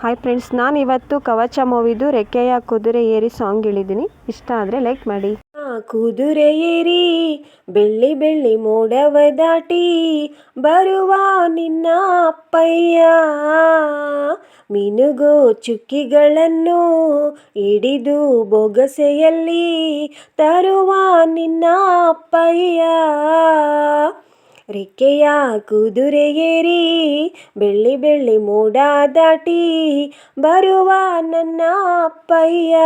Hi friends ನಾನು ಇವತ್ತು ಕವಚ ಮೂವಿದು ರೆಕ್ಕೆಯ ಕುದುರೆ ಏರಿ ಸಾಂಗ್ ಹೇಳಿದ್ದೀನಿ ಇಷ್ಟ ಆದರೆ ಲೈಕ್ ಮಾಡಿ. ಕುದುರೆ ಏರಿ, ಬೆಳ್ಳಿ ಬೆಳ್ಳಿ ಮೋಡವ ದಾಟಿ, ಬರುವ ನಿನ್ನ ಅಪ್ಪಯ್ಯ. ಮಿನುಗೋ ಚುಕ್ಕಿಗಳನ್ನು ಹಿಡಿದು ಬೊಗಸೆಯಲ್ಲಿ ತರುವ ನಿನ್ನ ಅಪ್ಪಯ್ಯ. ರೆಕ್ಕೆಯ ಕುದುರೆ ಏರಿ ಬೆಳ್ಳಿ ಬೆಳ್ಳಿ ಮೋಡ ದಾಟಿ ಬರುವ ನನ್ನ ಅಪ್ಪಯ್ಯ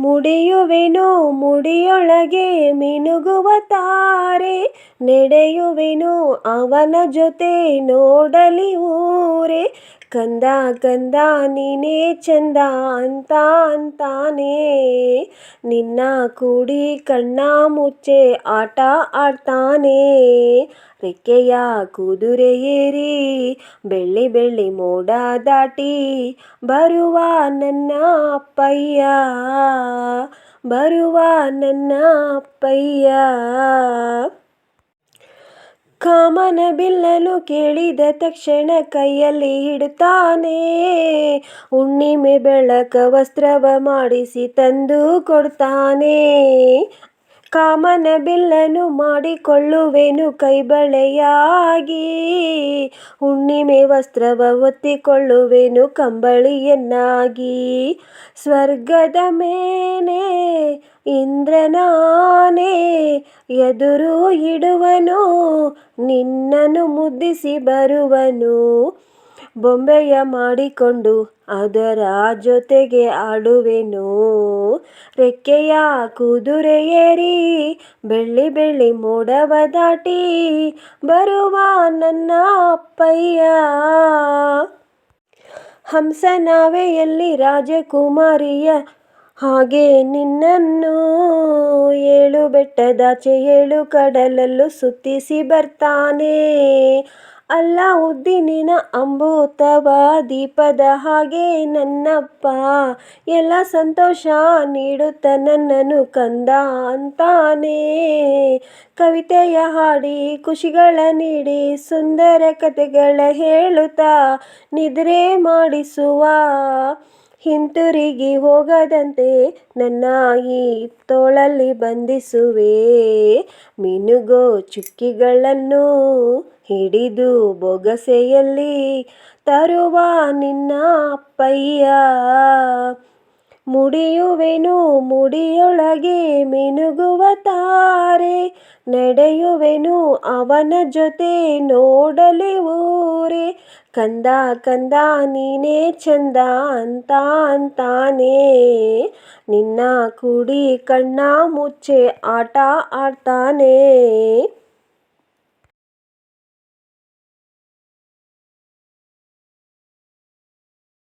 ಮುಡಿಯುವೆನು, ಮುಡಿಯೊಳಗೆ ಮಿನುಗುವ ತಾರೆ. ನಡೆಯುವೆನು, ಅವನ ಜೊತೆ ನೋಡಲಿ ಊರೆ. ಕಂದ ಕಂದ, ನೀನೇ ಚಂದ, ಅಂತ, ಅಂತಾನೆ. ನಿನ್ನ ಕೂಡಿ ಕಣ್ಣ ಮುಚ್ಚೆ, ಆಟ ಆಡ್ತಾನೆ. ರೆಕ್ಕೆಯ ಏರಿ, ಬೆಳ್ಳಿ ಬೆಳ್ಳಿ ಮೋಡ ದಾಟಿ, ಬರುವ ನನ್ನ ಅಪ್ಪಯ್ಯ, ಬರುವ ನನ್ನ ಅಪ್ಪಯ್ಯ. ಕಾಮನ ಬಿಲ್ಲನು ಕೇಳಿದ ತಕ್ಷಣ ಕೈಯಲ್ಲಿ ಹಿಡುತ್ತಾನೆ ಹುಣ್ಣಿಮೆ ಬೆಳಕ ವಸ್ತ್ರವ ಮಾಡಿಸಿ ತಂದು ಕೊಡ್ತಾನೆ. ಕಾಮನ ಬಿಲ್ಲನು ಮಾಡಿಕೊಳ್ಳುವೆನು ಕೈಬಳೆಯಾಗಿ. ಹುಣ್ಣಿಮೆ ವಸ್ತ್ರವ ಒತ್ತಿಕೊಳ್ಳುವೆನು ಕಂಬಳಿಯನ್ನಾಗಿ. ಸ್ವರ್ಗದ ಮೇಲೆ ಇಂದ್ರನಾನೇ ಎದುರು ಇಡುವನು, ನಿನ್ನನ್ನು ಮುದ್ದಿಸಿ ಬರುವನು. ಬೊಂಬೆಯ ಮಾಡಿಕೊಂಡು ಅದರ ಜೊತೆಗೆ ಆಡುವೆನು. ರೆಕ್ಕೆಯ ಕುದುರೆ ಏರಿ, ಬೆಳ್ಳಿ ಬೆಳ್ಳಿ ಮೋಡವ ದಾಟಿ ಬರುವ ನನ್ನ ಅಪ್ಪಯ್ಯ. ಹಂಸನಾವೆಯಲ್ಲಿ ರಾಜಕುಮಾರಿಯ ಹಾಗೆ ನಿನ್ನನ್ನು ಏಳು ಬೆಟ್ಟದಾಚೆ ಏಳು ಕಡಲಲ್ಲೂ ಸುತ್ತಿಸಿ ಬರ್ತಾನೆ. ಅಲ್ಲ ಉದ್ದಿನಿನ ಅಂಬೂತವ ದೀಪದ ಹಾಗೆ ನನ್ನಪ್ಪ, ಎಲ್ಲ ಸಂತೋಷ ನೀಡುತ್ತ ನನ್ನನ್ನು ಕಂದ ಅಂತಾನೆ. ಕವಿತೆಯ ಹಾಡಿ ಖುಷಿಗಳ ನೀಡಿ ಸುಂದರ ಕಥೆಗಳ ಹೇಳುತ್ತಾ ನಿದ್ರೆ ಮಾಡಿಸುವ ಹಿಂತಿರುಗಿ ಹೋಗದಂತೆ ನನ್ನ ಈ ತೋಳಲ್ಲಿ ಬಂಧಿಸುವೆ. ಮಿನುಗೋ ಚುಕ್ಕಿಗಳನ್ನು ಹಿಡಿದು ಬೊಗಸೆಯಲ್ಲಿ ತರುವ ನಿನ್ನ ಅಪ್ಪಯ್ಯ ಮುಡಿಯುವೆನು, ಮುಡಿಯೊಳಗೆ ಮಿನುಗುವ ತಾರೆ. ನಡೆಯುವೆನು, ಅವನ ಜೊತೆ ನೋಡಲಿ ಊರೇ ಕಂದ ಕಂದ ನೀನೇ ಚಂದ ಅಂತ ಅಂತಾನೆ ನಿನ್ನ ಕುಡಿ ಕಣ್ಣ ಮುಚ್ಚೆ ಆಟ ಆಡ್ತಾನೆ